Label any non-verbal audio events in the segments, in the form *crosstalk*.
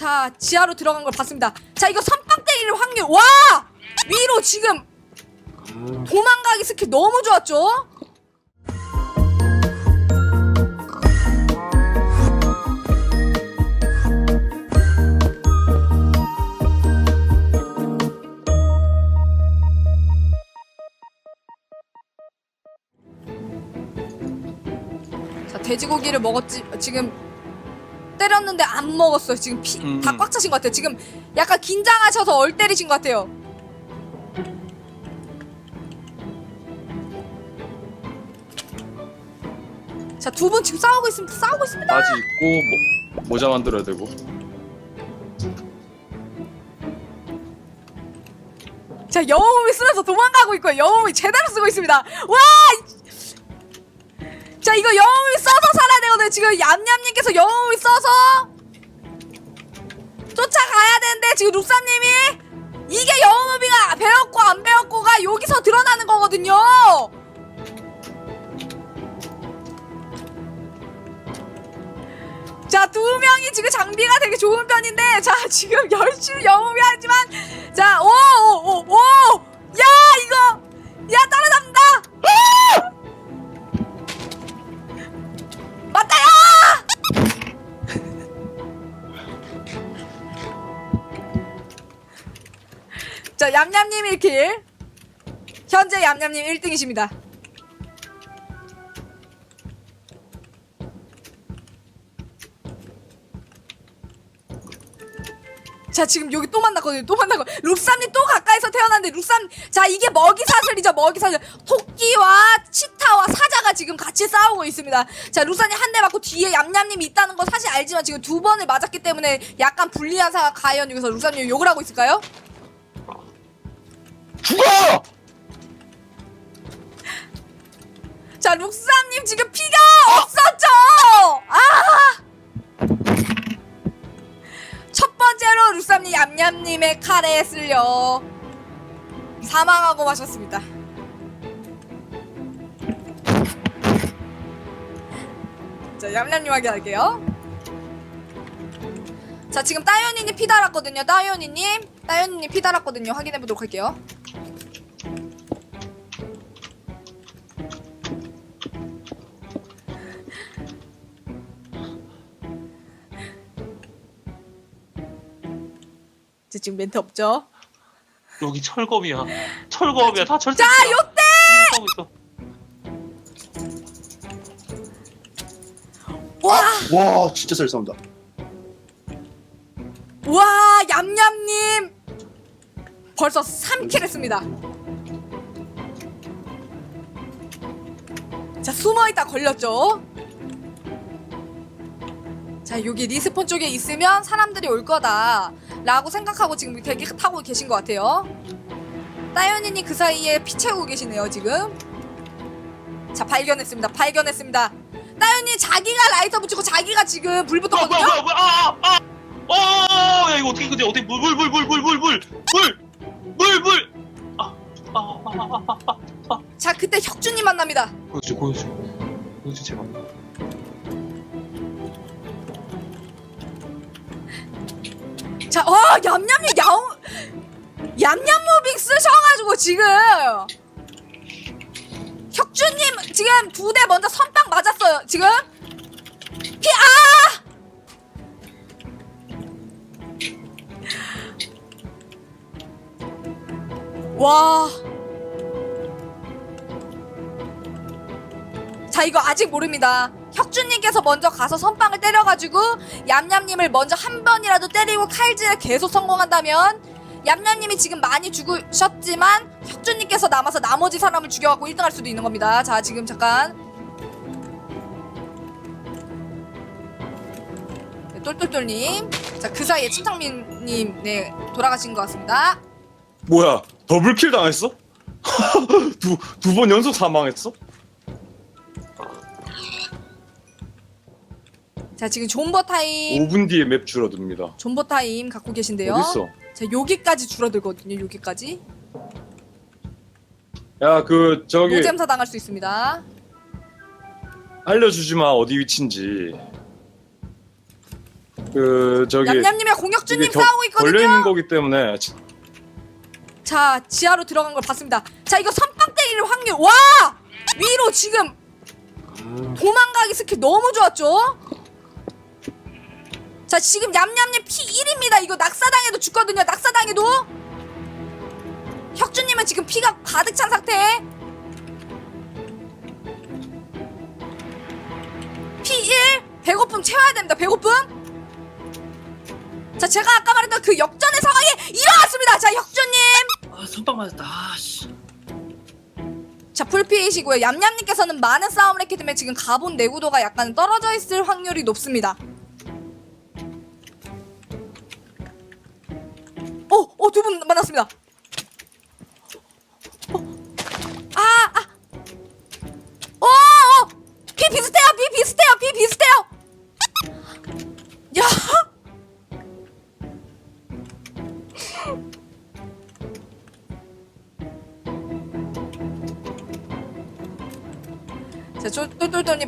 자 지하로 들어간 걸 봤습니다. 자 이거 선빵 때릴 확률 와 위로 지금 도망가기 스킬 너무 좋았죠? 자 돼지고기를 먹었지 지금 때렸는데 안 먹었어요. 지금 피 음. 다 꽉 차신 것 같아요. 지금 약간 긴장하셔서 얼 때리신 것 같아요. 자 두 분 지금 싸우고 있습니다. 싸우고 있습니다. 바지 입고 모, 모자 만들어야 되고 자 영웅이 쓰면서 도망가고 있고요. 영웅이 제대로 쓰고 있습니다. 와! 이- 자 이거 영웅이 써서 살아야 되거든요. 지금 얌얌님께서 영웅이 써서 쫓아가야 되는데 지금 룩사님이 이게 영웅무비가 배웠고 안 배웠고가 여기서 드러나는 거거든요. 자, 두 명이 지금 장비가 되게 좋은 편인데, 자, 지금 *laughs* 열심히 영웅이 하지만, 얌얌님 1킬. 현재 얌얌님 1등이십니다. 자 지금 여기 또 만났거든요 또 만나고 룩삼님 또 가까이서 태어났는데 룩삼 자 이게 먹이 사슬이죠 먹이 사슬 토끼와 치타와 사자가 지금 같이 싸우고 있습니다 자 룩삼님 한 대 맞고 뒤에 얌얌님이 있다는 거 사실 알지만 지금 두 번을 맞았기 때문에 약간 불리한 상황 과연 여기서 룩삼님 욕을 하고 있을까요? 죽어! *laughs* 자 룩삼님 지금 피가 없었죠 아! 첫 번째로 룩삼님 얌얌님의 칼에 쓸려 사망하고 마셨습니다. 자 얌얌님 확인할게요. 자 지금 따연이님 피 달았거든요. 따연이님, 따연이님 피 달았거든요. 확인해 보도록 할게요. 자, 지금 멘트 없죠? 여기 철검이야. 철검이야. 다 철새. 자 요때 하고 있어. 와 와 진짜 잘 싸운다. 와 얌얌님. 벌써 3킬 했습니다. 자 숨어있다 걸렸죠? 자 여기 리스폰 쪽에 있으면 사람들이 올 거다. 라고 생각하고 지금 대기 타고 계신 것 같아요. 따연이님 그 사이에 피 채우고 계시네요 지금. 자 발견했습니다. 발견했습니다. 따연이 자기가 라이터 붙이고 자기가 지금 불 뭐야 붙었거든요? 뭐야 뭐야. 아 아. 어, 야 이거 어떻게 그지? 어떻게 물물 물 물 물 물 물물 물. 아, 아, 아, 아, 아, 아, 아. 자 그때 혁준님 만납니다 보여줘, 보여줘, 보여줘 제발. 자, 어, 얌얌이 야옹, 얌얌 무빙 쓰셔가지고 지금 혁주님 지금 두 대 먼저 선빵 맞았어요. 지금 피 아! 와. 자 이거 아직 모릅니다. 혁준님께서 먼저 가서 선빵을 때려가지고 얌얌님을 먼저 한 번이라도 때리고 칼질을 계속 성공한다면 얌얌님이 지금 많이 죽으셨지만 혁준님께서 남아서 나머지 사람을 죽여갖고 1등할 수도 있는 겁니다. 자 지금 잠깐 네, 똘똘똘님 자 그 사이에 침상민님 네 돌아가신 것 같습니다. 뭐야 더블킬 당했어? *laughs* 두 두 번 연속 사망했어? 자 지금 존버 타임 5분 뒤에 맵 줄어듭니다 존버 타임 갖고 계신데요. 어딨어? 자 여기까지 줄어들거든요. 여기까지 야 그 저기 노잼사 당할 수 있습니다. 알려주지 마 어디 위치인지 그 저기 얌얌님의 공혁주님 이게 겨- 싸우고 있거든요. 걸려 있는 거기 때문에 지- 자 지하로 들어간 걸 봤습니다. 자 이거 선빵 때릴 확률 와 위로 지금 도망가기 스킬 너무 좋았죠. 자 지금 얌얌님 피 1입니다. 이거 낙사당해도 죽거든요. 낙사당해도 혁주님은 지금 피가 가득 찬 상태. 피 1. 배고픔 채워야 됩니다. 배고픔. 자 제가 아까 말했던 그 역전의 상황이 일어났습니다. 자 혁주님. 아 선빵 맞았다. 아씨. 자 풀피이시고요. 얌얌님께서는 많은 싸움을 했기 때문에 지금 가본 내구도가 약간 떨어져 있을 확률이 높습니다. 어, 어, 두 분 만났습니다.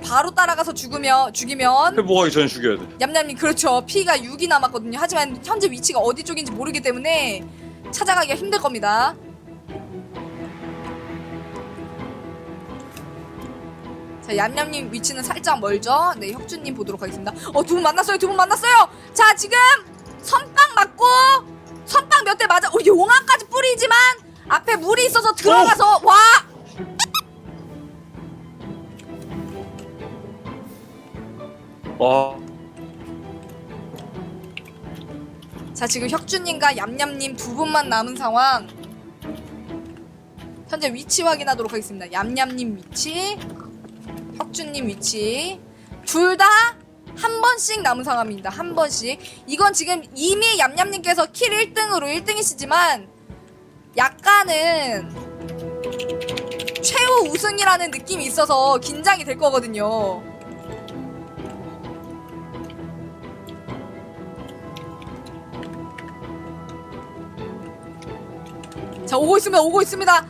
바로 따라가서 죽으면 죽이면 회복하기 전에 죽여야 돼. 얌얌님 그렇죠. 피가 6이 남았거든요. 하지만 현재 위치가 어디 쪽인지 모르기 때문에 찾아가기가 힘들 겁니다. 자 얌얌님 위치는 살짝 멀죠? 네 혁주님 보도록 하겠습니다. 어 두 분 만났어요 두 분 만났어요! 자 지금 선빵 맞고 선빵 몇 대 맞아 어 용암까지 뿌리지만 앞에 물이 있어서 들어가서 와 와. 자 지금 혁주님과 얌얌님 두 분만 남은 상황. 현재 위치 확인하도록 하겠습니다. 얌얌님 위치 혁주님 위치. 둘 다 한 번씩 남은 상황입니다. 한 번씩. 이건 지금 이미 얌얌님께서 킬 1등으로 1등이시지만 약간은 최후 우승이라는 느낌이 있어서 긴장이 될 거거든요 자 오고 있습니다 오고 있습니다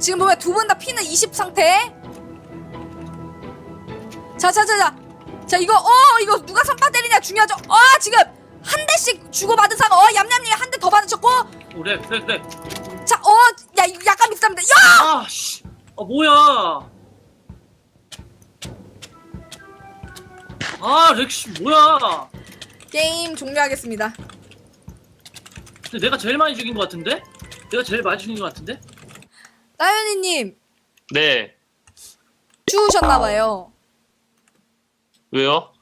지금 보면 두 분 다 피는 20 상태 자자자자 자 이거 어 이거 누가 선빵 때리냐 중요하죠 어 지금 한 대씩 주고 받은 상황 어 얌얌님 한 대 더 받으셨고 그래 그래 그래. 자어야 약간 비슷합니다 야 아씨. 아 뭐야. 아 렉시 뭐야. 게임 종료하겠습니다 근데 내가 제일 많이 죽인 것 같은데? 내가 제일 많이 죽인 것 같은데? 따윤이님 네. 추우셨나봐요 왜요?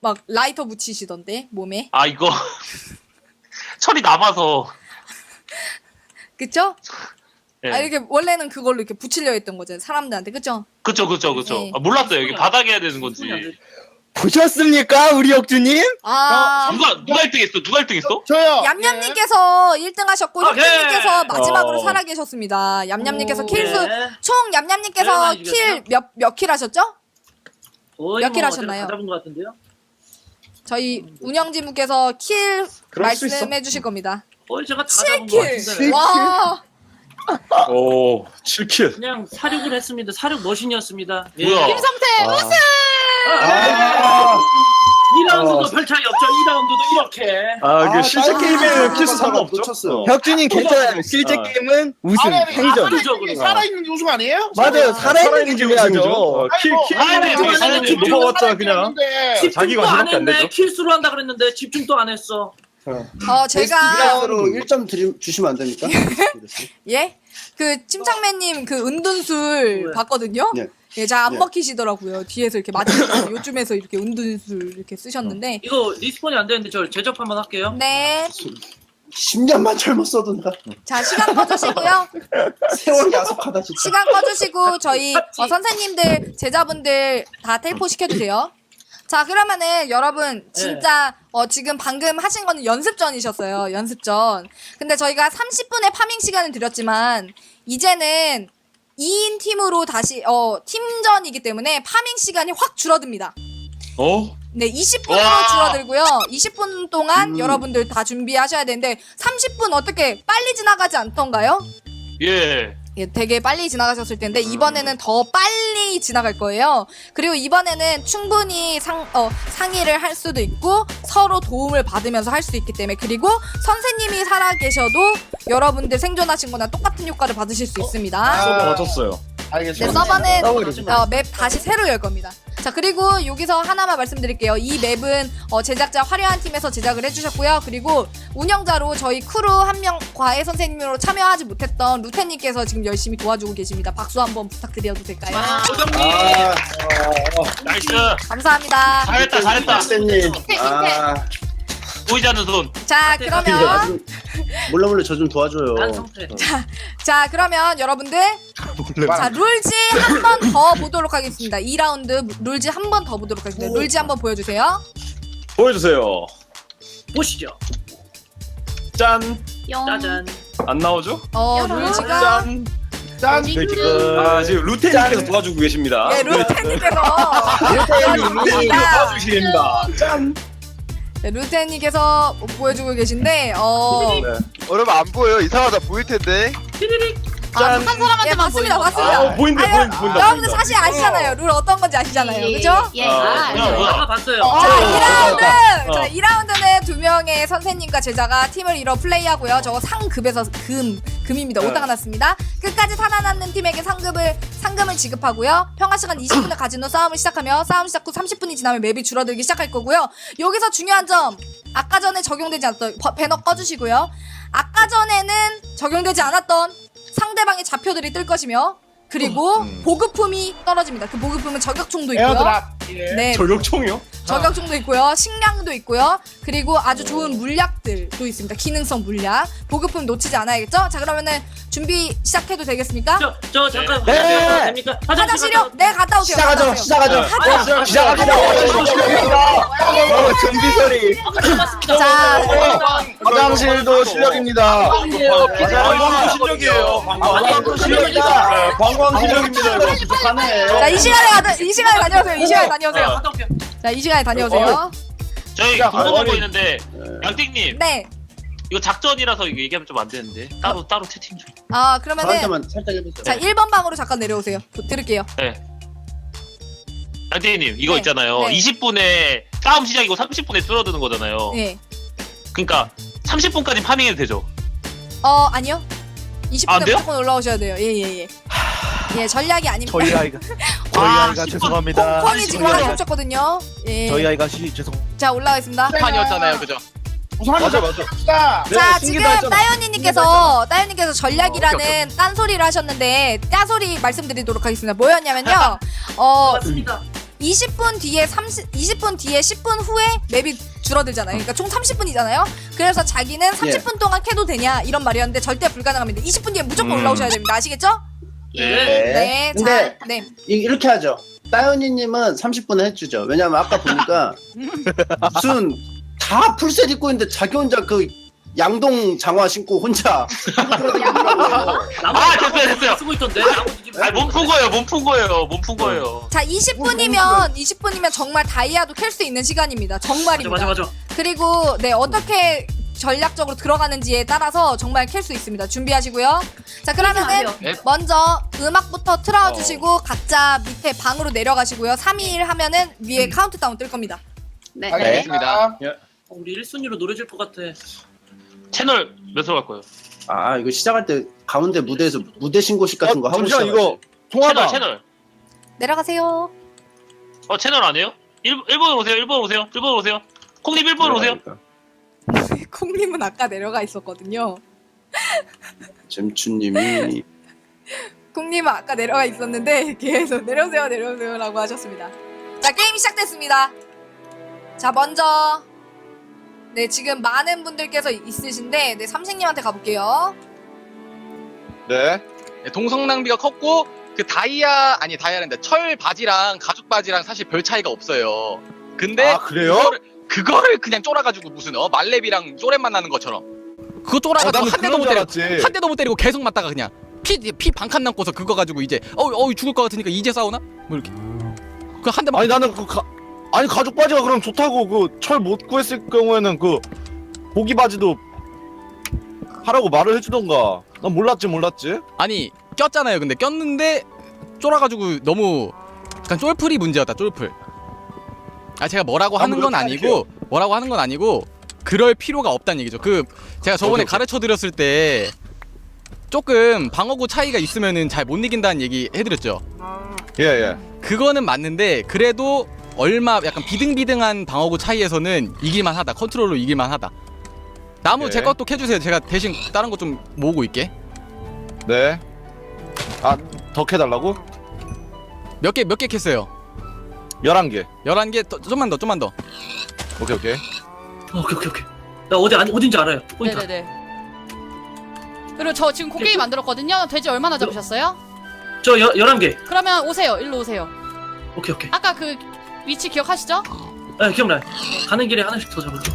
막 라이터 붙이시던데 몸에 아 이거 *laughs* 철이 남아서. 그쵸? 예. 아 이렇게 원래는 그걸로 이렇게 붙이려 했던 거죠 사람들한테 그쵸? 그쵸 그쵸 그쵸. 네. 아, 몰랐어요 여기 바닥에 해야 되는 건지. 보셨습니까 우리 역주님? 아 누가 누가 1등했어? 누가 1등했어? 저요. 얌얌님께서 1등 하셨고 오케이. 혁준님께서 마지막으로 어. 살아계셨습니다. 얌얌님께서 오, 킬수 네. 총 얌얌님께서 많이 킬? 몇몇 킬 하셨죠? 거의 몇킬 뭐 하셨나요? 제가 다 잡은 것 같은데요? 저희 운영진분께서 킬 그럴 수 있어. 말씀해 주실 겁니다. 거의 제가 다 잡은 것 7킬. 같은데. 와. 오 7킬. 그냥 사륙을 했습니다. 사륙 머신이었습니다. 예. 뭐야? 김성태 우승! 아, 2라운드도 어. 별 차이 없죠. 2라운드도 이렇게. 아 실제 아, 게임에는 아, 킬수 아, 상관없죠? 놓쳤어요. 어. 혁주님 괜찮아요. 실제 아. 게임은 우승, 아니, 아니, 행전. 살아있는. 게 살아있는 우승 아니에요? 맞아요. 살아있는 게게 우승이죠. 중요하죠. 어, 킬, 킬, 아니, 아니, 킬, 아니, 아니, 킬 아니, 넘어갔잖아 그냥. 집중도 자기가 안 하나밖에 안 했네. 되죠? 킬수로 한다 그랬는데 집중도 안 했어. 어 제가 로 1점 드리, 주시면 안 됩니까? *laughs* 예? 그 침착맨님 그 은둔술 왜? 봤거든요. 네. 예, 잘안 네. 먹히시더라고요. 뒤에서 이렇게 맞으시고 요즘에서 이렇게 은둔술 이렇게 쓰셨는데 이거 리스폰이 안 되는데 저 제접 한번 할게요. 네. 10년만 젊었어도 나 자, 시간 꺼주시고요. 세월 야속하다 진짜. 시간 꺼주시고 저희 어, 선생님들 제자분들 다 텔포 시켜주세요. 자 그러면은 여러분 진짜 어, 지금 방금 하신 거는 연습전이셨어요 연습전 근데 저희가 30분의 파밍 시간을 드렸지만 이제는 2인 팀으로 다시 어 팀전이기 때문에 파밍 시간이 확 줄어듭니다 어? 네 20분으로 와. 줄어들고요 20분 동안 음. 여러분들 다 준비하셔야 되는데 30분 어떻게 빨리 지나가지 않던가요? 예. 예, 되게 빨리 지나가셨을 텐데 이번에는 더 빨리 지나갈 거예요. 그리고 이번에는 충분히 상, 어, 상의를 할 수도 있고 서로 도움을 받으면서 할 수 있기 때문에 그리고 선생님이 살아 계셔도 여러분들 생존하신 거나 똑같은 효과를 받으실 수 있습니다. 서버 맞췄어요. 네, 알겠습니다. 서버는 서버를 어, 맵 다시 새로 열 겁니다. 자 그리고 여기서 하나만 말씀드릴게요. 이 맵은 어, 제작자 화려한 팀에서 제작을 해주셨고요. 그리고 운영자로 저희 크루 한 명 과외 선생님으로 참여하지 못했던 루테님께서 지금 열심히 도와주고 계십니다. 박수 한번 부탁드려도 될까요? 조정님 아, 나이스 감사합니다. 잘했다 잘했다 학생님. 아, 보이지 않는 손자 이거 그러면 나 좀- 몰래 몰래 저좀 도와줘요. 자 그러면 여러분들 자 룰지 한 번 더 보도록 하겠습니다. 2라운드 룰지 한 번 더 보도록 하겠습니다. 룰지 한 번 보여주세요. 보여주세요. 보시죠. 짠. 짜잔. 안 나오죠? 어 룰지가 짠. 짠. 네, 아 지금 루테님께서 도와주고 계십니다. 네 루테님께서 루테님이 도와주십니다. 짠. 네, 루테님께서 보여주고 계신데 어 여러분 안 보여요? 이상하다 보일 텐데. 아, 한 사람한테만 봤습니다, 봤습니다. 어 보인다 아니, 보인다 보인다. 여러분들 사실 아시잖아요. 룰 어떤 건지 아시잖아요. 그죠? 예. 아, 야 뭐야 아까 봤어요. 자, 2라운드! 어. 자, 2라운드는 두 명의 선생님과 제자가 팀을 이뤄 플레이하고요. 저거 상급에서 금, 금입니다. 네. 오다가 났습니다. 끝까지 살아남는 팀에게 상급을, 상금을 지급하고요. 평화시간 20분을 가진 후 싸움을 시작하며 싸움 시작 후 30분이 지나면 맵이 줄어들기 시작할 거고요. 여기서 중요한 점, 아까 전에 적용되지 않았던, 버- 배너 꺼주시고요. 아까 전에는 적용되지 않았던 상대방의 좌표들이 뜰 것이며, 그리고 음. 보급품이 떨어집니다. 그 보급품은 저격총도 있고요. 네, 저격총이요? 저격총도 있고요. 식량도 있고요. 그리고 아주 좋은 물약들도 있습니다. 기능성 물약. 보급품 놓치지 않아야겠죠? 자, 그러면은 준비 시작해도 되겠습니까? 저, 저 잠깐 네. 화장실 됩니까? 화장실이요? 네, 갔다 오세요. 갔다 시작하죠. 오세요. 시작하죠. 하자. 시작합니다. 어, 준비 소리. 자, 화장실도 실력입니다. 방광도 실력이에요. 방광. 실력이다. 네, 방광 실력입니다 이거. 부족하네. 자, 이 시간에 가다, 이 시간에 다녀오세요. 이 시간에 다녀오세요. 갔다 올게요. 자, 이 시간에 다녀오세요. 저희 야, 궁금한 아니. 거 있는데 양띵님 네. 이거 작전이라서 이거 얘기하면 좀 안 되는데 따로 따로 채팅 좀 아, 그러면은 저한테만 살짝 해보세요. 자, 1번 방으로 잠깐 내려오세요. 부- 들을게요. 네. 양띵님 이거 네. 있잖아요 네. 20분에 싸움 시작이고 30분에 줄어드는 거잖아요 네. 그러니까 30분까지 파밍해도 되죠 어, 아니요. 안 20분에 돼요? 무조건 올라오셔야 돼요. 예, 예, 예. 예, 전략이 아닙니다. 저희 아이가 *laughs* 저희 아, 아이가 10분. 죄송합니다. 콩콩이 지금 하나 겹쳤거든요. 예. 저희 아이가 시 죄송. 자, 올라가겠습니다. 판이었잖아요, 그죠? 맞아 맞아. 자, 지금. 따연이님께서 따연이께서 어, 전략이라는 딴소리를 하셨는데 따소리 말씀드리도록 하겠습니다. 뭐였냐면요. *laughs* 어, 맞습니다. 20분 뒤에 30 20분 뒤에 10분 후에 맵이 줄어들잖아요. 그러니까 총 30분이잖아요. 그래서 자기는 30분 동안 캐도 되냐 이런 말이었는데 절대 불가능합니다. 20분 뒤에 무조건 음. 올라오셔야 됩니다. 아시겠죠? 네. 네. 근데 자, 네. 이- 이렇게 하죠. 따연이님은 30분에 해주죠. 왜냐면 아까 보니까 *laughs* 무슨 다 풀셋 입고 있는데 자기 혼자 그 양동 장화 신고 혼자 *laughs* 아, 됐어요, 됐어요. 쓰고 있던데. 지금. 아, 몸푼 거예요, 몸푼 거예요, 몸푼 거예요. 자, 20분이면 20분이면 정말 다이아도 캘 수 있는 시간입니다. 맞아 정말입니다. 맞아 맞아. 그리고 네 어떻게 전략적으로 들어가는지에 따라서 정말 캘 수 있습니다. 준비하시고요. 자 그러면은 네. 먼저 음악부터 틀어주시고 각자 밑에 방으로 내려가시고요. 3일 하면은 위에 카운트다운 뜰 겁니다. 네. 알겠습니다. 어, 우리 1순위로 노래 질것 같아. 채널 몇으로 갈 거예요? 아 이거 시작할 때 가운데 무대에서 무대 신고식 같은 거 하고 잠시만. 이거 채널, 통화다. 채널. 내려가세요. 어, 채널 안 해요? 1, 1번 오세요, 1번 오세요, 1번 오세요. 콩님 1번 오세요. *laughs* 콩님은 아까 내려가 있었거든요. *laughs* 잼추님이 콩님은 아까 내려가 있었는데 계속 내려오세요 내려오세요라고 하셨습니다. 자 게임이 시작됐습니다. 자 먼저 네 지금 많은 분들께서 있으신데 네 삼식님한테 가볼게요. 네. 동성 낭비가 컸고 그 다이아 아니 다이아랜데 철 바지랑 가죽 바지랑 사실 별 차이가 없어요. 근데 아 그래요? 그거를, 그거를 그냥 쫄아가지고 무슨 어 말렙이랑 쪼렛 만나는 것처럼 그거 어, 쫄아가지고 나는 한 대도 그런 못 줄 때리고 알았지. 한 대도 못 때리고 계속 맞다가 그냥 피피 반칸 남고서 그거 가지고 이제 어우 어우 죽을 것 같으니까 이제 싸우나 뭐 이렇게 그 한 대만 아니 나는 그 가, 아니 가죽 바지가 그럼 좋다고 그 철 못 구했을 경우에는 그 고기 바지도 하라고 말을 해주던가. 난 몰랐지 몰랐지. 아니 꼈잖아요. 근데 꼈는데 쫄아가지고 너무 약간 쫄풀이 문제였다. 쫄풀. 아 제가 뭐라고 하는 건 아니고 뭐라고 하는 건 아니고 그럴 필요가 없다는 얘기죠. 그 제가 저번에. 가르쳐 드렸을 때 조금 방어구 차이가 있으면은 잘 못 이긴다는 얘기 해드렸죠. 예, 예. 그거는 맞는데 그래도 얼마 약간 비등비등한 방어구 차이에서는 이길만 하다. 컨트롤로 이길만 하다. 나무 네. 제 것도 캐주세요. 제가 대신 다른 거 좀 모으고 있게. 네. 아, 더 캐달라고? 몇 개 몇개 캤어요? 11개. 11개 더, 좀만 더 좀만 더. 오케이, 오케이. 오케이 오케이 오케이. 나 어디 아니 어딘지 알아요. 포인트. 네네네. 그리고 저 지금 곡괭이 만들었거든요. 돼지 얼마나 잡으셨어요? 저 여, 11개. 그러면 오세요. 일로 오세요. 오케이 오케이. 아까 그 위치 기억하시죠? 네, 기억나요. 가는 길에 하나씩 더 잡을게요.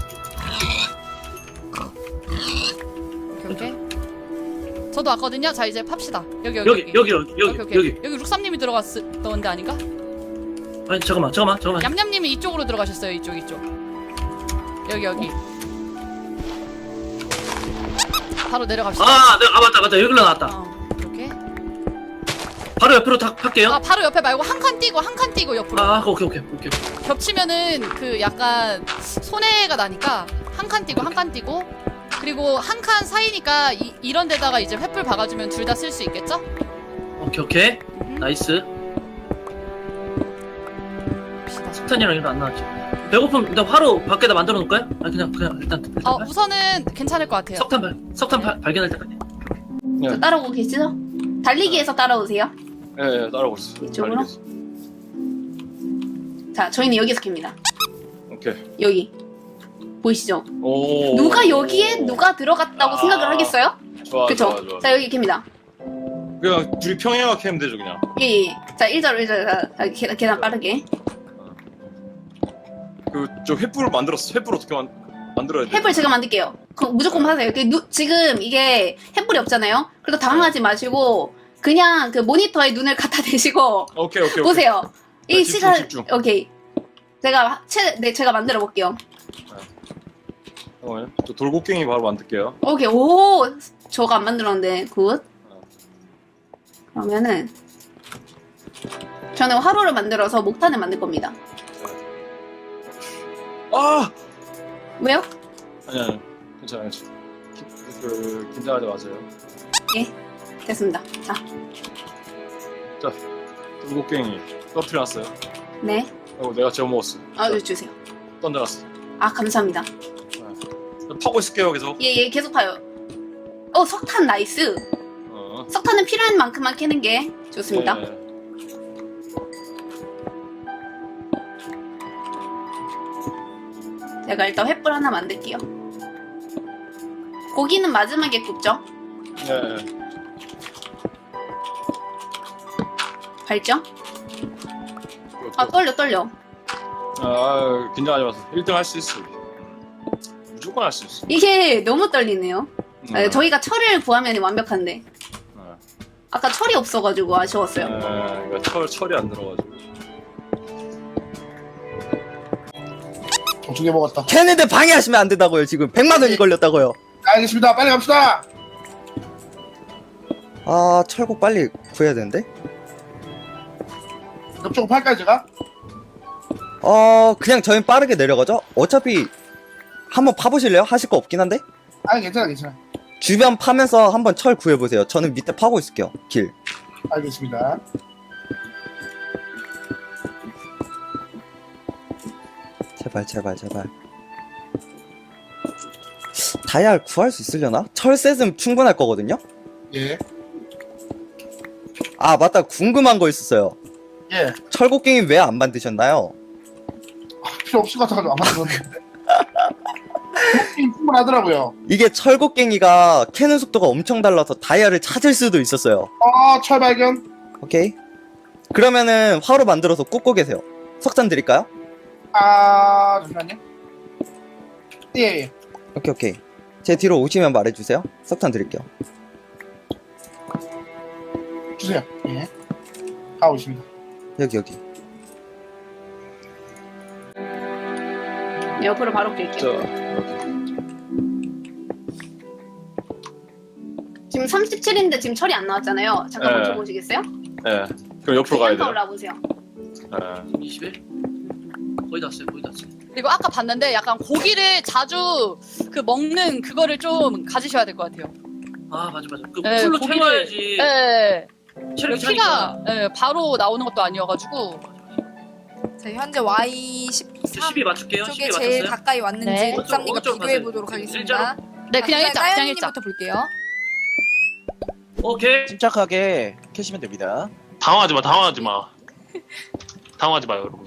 오케이 오케이. 저도 왔거든요. 자 이제 팝시다. 여기 여기 여기 여기 여기 여기 오케이, 오케이. 여기. 여기 룩삼님이 들어갔던 데 아닌가? 아니 잠깐만 잠깐만 잠깐만. 얌얌님이 이쪽으로 들어가셨어요. 이쪽 이쪽. 여기 여기. 바로 내려갑시다. 아, 네, 아 맞다 맞다 여기로 나왔다. 어, 이렇게. 바로 옆으로 탁 할게요. 아 바로 옆에 말고 한칸 띄고 한칸 띄고 옆으로. 아, 오케이 오케이 오케이. 겹치면은 그 약간 손해가 나니까 한칸 띄고 한칸 띄고 그리고 한 칸 사이니까 이, 이런 데다가 이제 횃불 박아주면 둘 다 쓸 수 있겠죠? 오케이 오케이. 음, 나이스. 석탄이랑 이거 안 나왔지. 배고픔 일단 화로 밖에다 만들어 놓을까요? 아 그냥 그냥 일단 일단 어 우선은 괜찮을 것 같아요. 석탄 발 석탄 발, 발견할 때까지. 저 따라오고 계시죠? 달리기에서 따라오세요. 예, 예, 따라오고 있어. 이쪽으로? 자, 저희는 여기서 캡니다. 오케이. 여기. 보이시죠? 오. 누가 여기에 누가 들어갔다고 아. 생각을 하겠어요? 좋아, 그쵸? 좋아, 좋아. 자, 여기 캡니다. 그냥 둘이 평행하게 하면 되죠, 그냥. 예, 예. 예. 자, 일자로, 일자로. 자, 자, 계단, 계단 빠르게. 그, 저 횃불을 만들었어. 횃불 어떻게 만, 만들어야 돼? 횃불 제가 만들게요. 그거 무조건 하세요. 그 누, 지금 이게 횃불이 없잖아요? 그래도 당황하지 마시고, 그냥 그 모니터에 눈을 갖다 대시고, 오케이, 오케이, 오케이. 보세요. 이 네, 집중, 시간, 집중. 오케이. 제가, 채, 네, 제가 만들어 볼게요. 잠깐만요. 저 돌고갱이 바로 만들게요. 오케이, 오! 저거 안 만들었는데, 굿. 그러면은, 저는 화로를 만들어서 목탄을 만들 겁니다. 아! 왜요? 아니, 아니. 괜찮아요. 기- 그, 긴장하지 마세요. 됐습니다. 자, 돌고갱이 떨어뜨려놨어요. 네. 어, 내가 재워 먹었어. 아, 여 주세요. 던져놨어. 아, 감사합니다. 파고 있을게요, 계속. 예, 예, 계속 봐요. 어, 석탄 나이스. 어. 석탄은 필요한 만큼만 캐는 게 좋습니다. 예, 제가 일단 횃불 하나 만들게요. 고기는 마지막에 굽죠? 예, 예. 밟죠? 아, 떨려, 떨려. 아, 긴장하지 마세요. 1등 할 수 있어. 무조건 할 수 있어. 이게 너무 떨리네요. 아, 네. 저희가 철을 구하면 완벽한데. 네. 아까 철이 없어가지고 아쉬웠어요. 네, 그러니까 철, 철이 안 들어가지고. 두개 먹었다. 캐는데 방해하시면 안 된다고요. 지금 100만 원이 걸렸다고요. 알겠습니다. 빨리 갑시다. 아 철곡 빨리 구해야 되는데. 옆쪽 팔까요 제가? 어 그냥 저희 빠르게 내려가죠. 어차피 한번 파보실래요? 하실 거 없긴 한데. 아니 괜찮아 괜찮아. 주변 파면서 한번 철 구해보세요. 저는 밑에 파고 있을게요. 길. 알겠습니다. 제발 제발 제발. 다이알 구할 수 있으려나? 철셋은 충분할 거거든요. 예. 아 맞다 궁금한 거 있었어요. 예. 철곡갱이 왜 안 만드셨나요? 필요 없을 것 같아가지고 안 만들었는데. 충분하더라고요. 이게 철곡갱이가 캐는 속도가 엄청 달라서 다이아를 찾을 수도 있었어요. 아, 철 발견. 오케이. 그러면은 화로 만들어서 꽂고 계세요. 석탄 드릴까요? 아, 잠시만요. 예, 예. 오케이 오케이. 제 뒤로 오시면 말해주세요. 석탄 드릴게요. 주세요. 예. 하고 있습니다. 여기 여기. 옆으로 바로 낄게요. 자, 이렇게. 지금 지금 37인데 지금 철이 안 나왔잖아요. 잠깐 네. 멈춰 보시겠어요? 예. 그럼 옆으로 가야 한번 돼요. 올라보세요. 예. 21? 거의 다 왔어요 거의 다 왔어요 그리고 아까 봤는데 약간 고기를 자주 그 먹는 그거를 좀 가지셔야 될 것 같아요. 아 맞아 맞아 그 네, 풀로 고기를- 채워야지 예. 체력이 피가 차니까 예, 바로 나오는 것도 아니어가지고 자 현재 Y13 12 맞출게요 쪽에 12 제일 맞췄어요 가까이 왔는지 네. 룩삼님과 오른쪽 비교해. 보도록. 하겠습니다. 네 그냥 일자 그냥 일자. 따연이부터 볼게요. 오케이 침착하게 캐시면 됩니다. 당황하지 마 당황하지 마 당황하지 마요 여러분